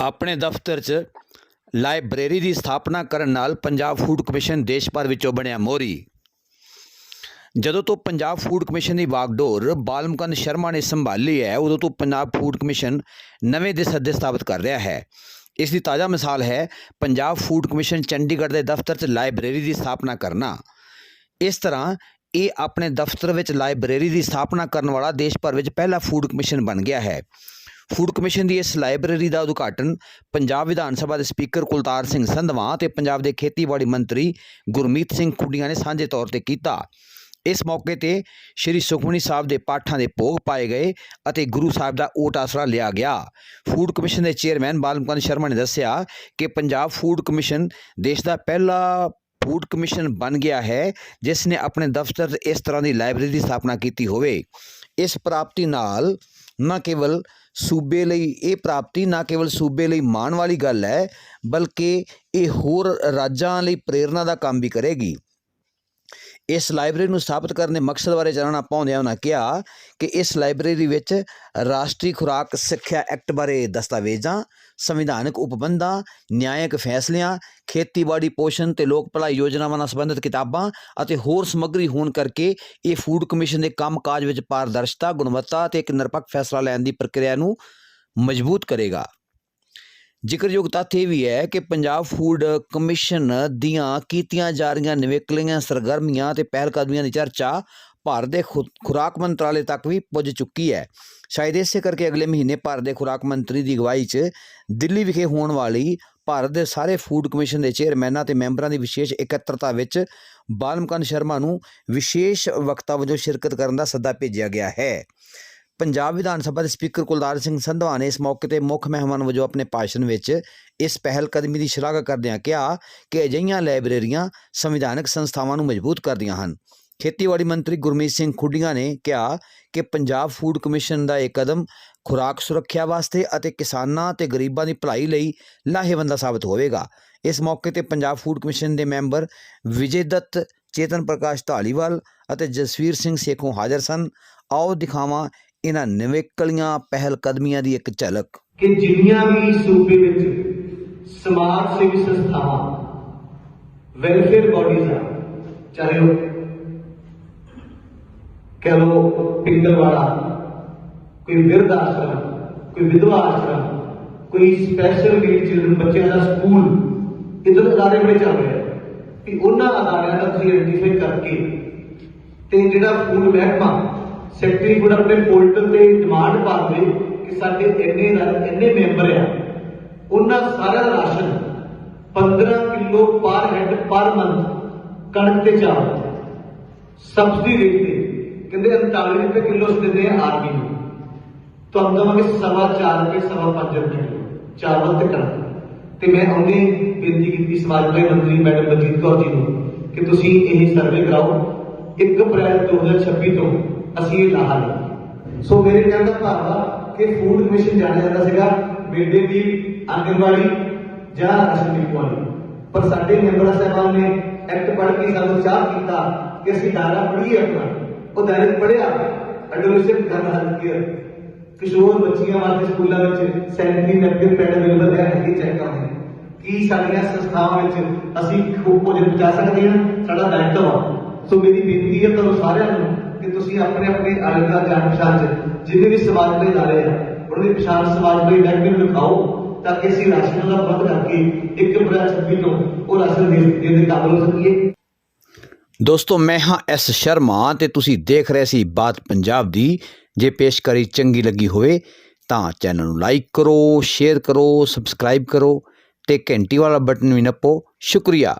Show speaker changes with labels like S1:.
S1: ਆਪਣੇ ਦਫ਼ਤਰ 'ਚ ਲਾਇਬ੍ਰੇਰੀ ਦੀ ਸਥਾਪਨਾ ਕਰਨ ਨਾਲ ਪੰਜਾਬ ਫੂਡ ਕਮਿਸ਼ਨ ਦੇਸ਼ ਭਰ ਵਿੱਚੋਂ ਬਣਿਆ ਮੋਹਰੀ। ਜਦੋਂ ਤੋਂ ਪੰਜਾਬ ਫੂਡ ਕਮਿਸ਼ਨ ਦੀ ਵਾਗਡੋਰ ਬਾਲਮਕੰਦ ਸ਼ਰਮਾ ਨੇ ਸੰਭਾਲੀ ਹੈ, ਉਦੋਂ ਤੋਂ ਪੰਜਾਬ ਫੂਡ ਕਮਿਸ਼ਨ ਨਵੇਂ ਦੇ ਸੱਦੇ ਸਥਾਪਿਤ ਕਰ ਰਿਹਾ ਹੈ। ਇਸ ਦੀ ਤਾਜ਼ਾ ਮਿਸਾਲ ਹੈ ਪੰਜਾਬ ਫੂਡ ਕਮਿਸ਼ਨ ਚੰਡੀਗੜ੍ਹ ਦੇ ਦਫ਼ਤਰ 'ਚ ਲਾਇਬ੍ਰੇਰੀ ਦੀ ਸਥਾਪਨਾ ਕਰਨਾ। ਇਸ ਤਰ੍ਹਾਂ ਇਹ ਆਪਣੇ ਦਫ਼ਤਰ ਵਿੱਚ ਲਾਇਬ੍ਰੇਰੀ ਦੀ ਸਥਾਪਨਾ ਕਰਨ ਵਾਲਾ ਦੇਸ਼ ਭਰ ਵਿੱਚ ਪਹਿਲਾ ਫੂਡ ਕਮਿਸ਼ਨ ਬਣ ਗਿਆ ਹੈ। ਫੂਡ ਕਮਿਸ਼ਨ ਦੀ ਇਸ ਲਾਇਬ੍ਰੇਰੀ ਦਾ ਉਦਘਾਟਨ ਪੰਜਾਬ ਵਿਧਾਨ ਸਭਾ ਦੇ ਸਪੀਕਰ ਕੁਲਤਾਰ ਸਿੰਘ ਸੰਧਵਾਂ ਤੇ ਪੰਜਾਬ ਦੇ ਖੇਤੀਬਾੜੀ ਮੰਤਰੀ ਗੁਰਮੀਤ ਸਿੰਘ ਖੁੱਡੀਆਂ ਨੇ ਸਾਂਝੇ ਤੌਰ ਤੇ ਕੀਤਾ। ਇਸ ਮੌਕੇ ਤੇ ਸ੍ਰੀ ਸੁਖਮਨੀ ਸਾਹਿਬ ਦੇ ਪਾਠਾਂ ਦੇ ਭੋਗ ਪਾਏ ਗਏ ਅਤੇ ਗੁਰੂ ਸਾਹਿਬ ਦਾ ਓਟ ਆਸਰਾ ਲਿਆ ਗਿਆ। ਫੂਡ ਕਮਿਸ਼ਨ ਦੇ ਚੇਅਰਮੈਨ ਬਾਲਮਕੰਦ ਸ਼ਰਮਾ ਨੇ ਦੱਸਿਆ ਕਿ ਪੰਜਾਬ ਫੂਡ ਕਮਿਸ਼ਨ ਦੇਸ਼ ਦਾ ਪਹਿਲਾ ਫੂਡ ਕਮਿਸ਼ਨ ਬਣ ਗਿਆ ਹੈ, ਜਿਸ ਨੇ ਆਪਣੇ ਦਫ਼ਤਰ 'ਚ ਇਸ ਤਰ੍ਹਾਂ ਦੀ ਲਾਇਬ੍ਰੇਰੀ ਦੀ ਸਥਾਪਨਾ ਕੀਤੀ ਹੋਵੇ। ਇਸ ਪ੍ਰਾਪਤੀ ਨਾਲ ਨਾ ਕੇਵਲ ਸੂਬੇ ਲਈ, ਇਹ ਪ੍ਰਾਪਤੀ ਨਾ ਕੇਵਲ ਸੂਬੇ ਲਈ ਮਾਣ ਵਾਲੀ ਗੱਲ ਹੈ, ਬਲਕਿ ਇਹ ਹੋਰ ਰਾਜਾਂ ਲਈ ਪ੍ਰੇਰਨਾ ਦਾ ਕੰਮ ਵੀ ਕਰੇਗੀ। ਇਸ ਲਾਇਬ੍ਰੇਰੀ ਨੂੰ ਸਥਾਪਿਤ ਕਰਨ ਦੇ ਮਕਸਦ ਬਾਰੇ ਚਾਨਣਾ ਪਾਉਂਦਿਆਂ ਉਹਨਾਂ ਕਿਹਾ ਕਿ ਇਸ ਲਾਇਬ੍ਰੇਰੀ ਵਿੱਚ ਰਾਸ਼ਟਰੀ ਖੁਰਾਕ ਸਿੱਖਿਆ ਐਕਟ ਬਾਰੇ ਦਸਤਾਵੇਜ਼ਾਂ, ਸੰਵਿਧਾਨਕ ਉਪਬੰਧਾਂ, ਨਿਆਇਕ ਫੈਸਲਿਆਂ, ਖੇਤੀਬਾੜੀ ਪੋਸ਼ਣ ਤੇ ਲੋਕ ਭਲਾਈ ਯੋਜਨਾਵਾਂ ਨਾਲ ਸੰਬੰਧਿਤ ਕਿਤਾਬਾਂ ਅਤੇ ਹੋਰ ਸਮੱਗਰੀ ਹੋਣ ਕਰਕੇ ਇਹ ਫੂਡ ਕਮਿਸ਼ਨ ਦੇ ਕੰਮਕਾਜ ਵਿੱਚ ਪਾਰਦਰਸ਼ਤਾ, ਗੁਣਵੱਤਾ ਤੇ ਇੱਕ ਨਿਰਪੱਖ ਫੈਸਲਾ ਲੈਣ ਦੀ ਪ੍ਰਕਿਰਿਆ ਨੂੰ ਮਜ਼ਬੂਤ ਕਰੇਗਾ। ਜ਼ਿਕਰਯੋਗ ਤੱਥ ਇਹ ਵੀ ਹੈ ਕਿ ਪੰਜਾਬ ਫੂਡ ਕਮਿਸ਼ਨ ਦੀਆਂ ਕੀਤੀਆਂ ਜਾ ਰਹੀਆਂ ਨਿਵੇਕਲੀਆਂ ਸਰਗਰਮੀਆਂ ਤੇ ਪਹਿਲਕਦਮੀਆਂ ਦੀ ਚਰਚਾ ਭਾਰਤ ਦੇ ਖੁ- ਖੁਰਾਕ ਮੰਤਰਾਲੇ ਤੱਕ ਵੀ ਪੁੱਜ ਚੁੱਕੀ ਹੈ। ਸ਼ਾਇਦ ਇਸੇ ਕਰਕੇ ਅਗਲੇ ਮਹੀਨੇ ਭਾਰਤ ਦੇ ਖੁਰਾਕ ਮੰਤਰੀ ਦੀ ਅਗਵਾਈ 'ਚ ਦਿੱਲੀ ਵਿਖੇ ਹੋਣ ਵਾਲੀ ਭਾਰਤ ਦੇ ਸਾਰੇ ਫੂਡ ਕਮਿਸ਼ਨ ਦੇ ਚੇਅਰਮੈਨਾਂ ਤੇ ਮੈਂਬਰਾਂ ਦੀ ਵਿਸ਼ੇਸ਼ ਇਕੱਤਰਤਾ ਵਿੱਚ ਬਾਲਮਕਨ ਸ਼ਰਮਾ ਨੂੰ ਵਿਸ਼ੇਸ਼ ਵਕਤਾ ਵਜੋਂ ਸ਼ਿਰਕਤ ਕਰਨ ਦਾ ਸੱਦਾ ਭੇਜਿਆ ਗਿਆ ਹੈ। ਪੰਜਾਬ ਵਿਧਾਨ ਸਭਾ ਦੇ ਸਪੀਕਰ ਕੁਲਦਾਰ ਸਿੰਘ ਸੰਧਵਾ ਨੇ ਇਸ ਮੌਕੇ ਤੇ ਮੁੱਖ ਮਹਿਮਾਨ ਵਜੋਂ ਆਪਣੇ ਭਾਸ਼ਣ ਵਿੱਚ ਇਸ ਪਹਿਲ ਕਦਮੀ ਦੀ ਸ਼ਲਾਘਾ ਕਰਦਿਆਂ ਕਿਹਾ ਕਿ ਅਜਿਹੀਆਂ ਲਾਇਬ੍ਰੇਰੀਆਂ ਸੰਵਿਧਾਨਕ ਸੰਸਥਾਵਾਂ ਨੂੰ ਮਜ਼ਬੂਤ ਕਰਦੀਆਂ ਹਨ। ਖੇਤੀਬਾੜੀ ਮੰਤਰੀ ਗੁਰਮੀਤ ਸਿੰਘ ਖੁੱਡੀਆਂ ਨੇ ਕਿਹਾ ਕਿ ਪੰਜਾਬ ਫੂਡ ਕਮਿਸ਼ਨ ਦਾ ਇਹ ਕਦਮ ਖੁਰਾਕ ਸੁਰੱਖਿਆ ਵਾਸਤੇ ਅਤੇ ਕਿਸਾਨਾਂ ਤੇ ਗਰੀਬਾਂ ਦੀ ਭਲਾਈ ਲਈ ਲਾਹੇਵੰਦ ਸਾਬਤ ਹੋਵੇਗਾ। ਇਸ ਮੌਕੇ ਤੇ ਪੰਜਾਬ ਫੂਡ ਕਮਿਸ਼ਨ ਦੇ ਮੈਂਬਰ ਵਿਜੇ ਦੱਤ, ਚੇਤਨ ਪ੍ਰਕਾਸ਼ ਢਾਲੀਵਾਲ ਅਤੇ ਜਸਵੀਰ ਸਿੰਘ ਸੇਖੋਂ ਹਾਜ਼ਰ ਸਨ। ਆਓ ਦਿਖਾਵਾਂ ਇਹਨਾਂ ਨਿਵੇਕਲੀਆਂ ਪਹਿਲ ਕਦਮੀਆਂ ਦੀ ਇੱਕ ਝਲਕ।
S2: ਕਿ ਜਿੰਨੀਆਂ ਵੀ ਸੂਬੇ ਵਿੱਚ ਸਮਾਜ ਸੇਵੀ ਸੰਸਥਾਵਾਂ ਵੈਲਫੇਅਰ ਬਾਡੀਜ਼ ਆ, ਚਾਹੇ ਉਹ ਕਹਿ ਲਓ ਪਿੰਗਲਵਾੜਾ ਕੋਈ ਬਿਰਧ ਆਸ਼ਰਮ, ਕੋਈ ਵਿਧਵਾ ਆਸ਼ਰਮ, ਕੋਈ ਸਪੈਸ਼ਲ ਨੀਡ ਚਿਲਡਰਨ ਬੱਚਿਆਂ ਦਾ ਸਕੂਲ ਇਧਰ ਅਦਾਰੇ ਬੜੇ ਚੱਲ ਰਹੇ ਆ। ਕਿ ਉਹਨਾਂ ਅਦਾਰਿਆਂ ਦਾ ਤੁਸੀਂ ਆਈਡੈਂਟੀਫਾਈ ਕਰਕੇ ਤੇ ਜਿਹੜਾ ਫੂਡ ਮਹਿਕਮਾ ਸੈਕਟਰੀ ਫੂਡ ਆਪਣੇ ਪੋਰਟਲ ਤੇ ਡਿਮਾਂਡ ਪਾ ਕਿ ਸਾਡੇ ਇੰਨੇ ਇੰਨੇ ਮੈਂਬਰ ਆ। ਉਹਨਾਂ ਸਾਰਿਆਂ ਦਾ ration 15 kilo per head per month ਕਣਕ ਤੇ ਚਾਵਲ। ਸਬਸਿਡੀ ਰੇਟ ਤੇ ਕਹਿੰਦੇ 39 ਰੁਪਏ ਕਿਲੋ ਦਿੰਦੇ ਆ ਆਰਮੀ ਨੂੰ। ਤੁਹਾਨੂੰ ਦਵਾਂਗੇ ਸਵਾ ਚਾਰ ਰੁਪਏ, ਸਵਾ ਪੰਜ ਰੁਪਏ ਚਾਵਲ ਤੇ ਕਣਕ। ਤੇ ਮੈਂ ਉਹਨੇ ਬੇਨਤੀ ਕੀਤੀ ਸਮਾਜ ਭਲਾਈ ਮੰਤਰੀ ਮੈਡਮ ਬਲਜੀਤ ਕੌਰ ਜੀ ਨੂੰ ਕਿ ਤੁਸੀਂ ਇਹ ਸਰਵੇ ਕਰਾਓ। 1 ਅਪ੍ਰੈਲ 2026 ਤੋਂ ਅਸੀਂ ਇਹ ਲਾਹਾ ਲਈਏ ਸੋ ਮੇਰੇ ਕਹਿਣ ਦਾ ਭਾਵ ਆ ਕਿ ਫੂਡ ਕਮਿਸ਼ਨ ਜਾਣਿਆ ਜਾਂਦਾ ਸੀਗਾ ਮਿਡਡੇ ਦੀ ਆਂਗਨਵਾੜੀ ਜਾਂ ਰਾਸ਼ਨ ਡਿਪੂ ਵਾਲੀ ਪਰ ਸਾਡੇ ਮੈਂਬਰਾਂ ਸਾਹਿਬਾਨ ਨੇ ਐਕਟ ਪੜ੍ਹ ਕੇ ਸਾਨੂੰ ਚਾਹ ਕੀਤਾ ਕਿ ਅਸੀਂ ਦਾਇਰਾ ਪੜ੍ਹੀਏ ਆਪਣਾ। ਉਹ ਦਾਇਰੇ ਪੜ੍ਹਿਆ। ਐਡੋਲੈਸੈਂਟ ਗਨ ਹੈਲਥ ਕੇਅਰ ਕਿਸ਼ੋਰ ਬੱਚੀਆਂ ਵਾਸਤੇ ਸਕੂਲਾਂ ਵਿੱਚ ਸੈਨਿਟਰੀ ਨੈਪਕਿਨ ਪੈਡ ਅਵੇਲੇਬਲ ਹੈ ਇਹ ਚੈੱਕ ਕਰਦੇ ਕੀ ਸਾਡੀਆਂ ਸੰਸਥਾਵਾਂ ਵਿੱਚ ਅਸੀਂ ਖੂਬ ਭੋਜਨ ਪਹੁੰਚਾ ਸਕਦੇ ਹਾਂ? ਸਾਡਾ ਦਾਇਤਵ ਆ। ਸੋ ਮੇਰੀ ਬੇਨਤੀ ਹੈ ਤੁਹਾਨੂੰ ਸਾਰਿਆਂ ਨੂੰ ਕਿ ਤੁਸੀਂ ਆਪਣੇ ਆਪਣੇ ਆਲੰਦਾ ਜਾਣ ਪਛਾਣ ਚ, ਜਿੰਨੇ ਵੀ ਸਮਾਜ ਦੇ ਦਾਰੇ ਆ, ਉਹਨਾਂ ਦੀ ਪਛਾਣ ਸਮਾਜ ਦੇ ਬੈਂਕ ਨੂੰ ਲਿਖਾਓ, ਤਾਂ ਕਿ ਅਸੀਂ ਰਾਸ਼ਨ ਦਾ ਪ੍ਰਬੰਧ ਕਰਕੇ ਇੱਕ ਅਪ੍ਰੈਲ 26 ਤੋਂ ਉਹ ਰਾਸ਼ਨ ਦੇ ਦੇ ਕਾਬਲ ਹੋ ਸਕੀਏ।
S1: ਦੋਸਤੋ, ਮੈਂ ਹਾਂ ਐਸ ਸ਼ਰਮਾ ਤੇ ਤੁਸੀਂ ਦੇਖ ਰਹੇ ਸੀ ਬਾਤ ਪੰਜਾਬ ਦੀ। ਜੇ ਪੇਸ਼ਕਾਰੀ ਚੰਗੀ ਲੱਗੀ ਹੋਵੇ, ਤਾਂ ਚੈਨਲ ਨੂੰ ਲਾਈਕ ਕਰੋ, ਸ਼ੇਅਰ ਕਰੋ, ਸਬਸਕ੍ਰਾਈਬ ਕਰੋ ਤੇ ਘੰਟੀ ਵਾਲਾ ਬਟਨ ਵੀ ਨੱਪੋ। ਸ਼ੁਕਰੀਆ।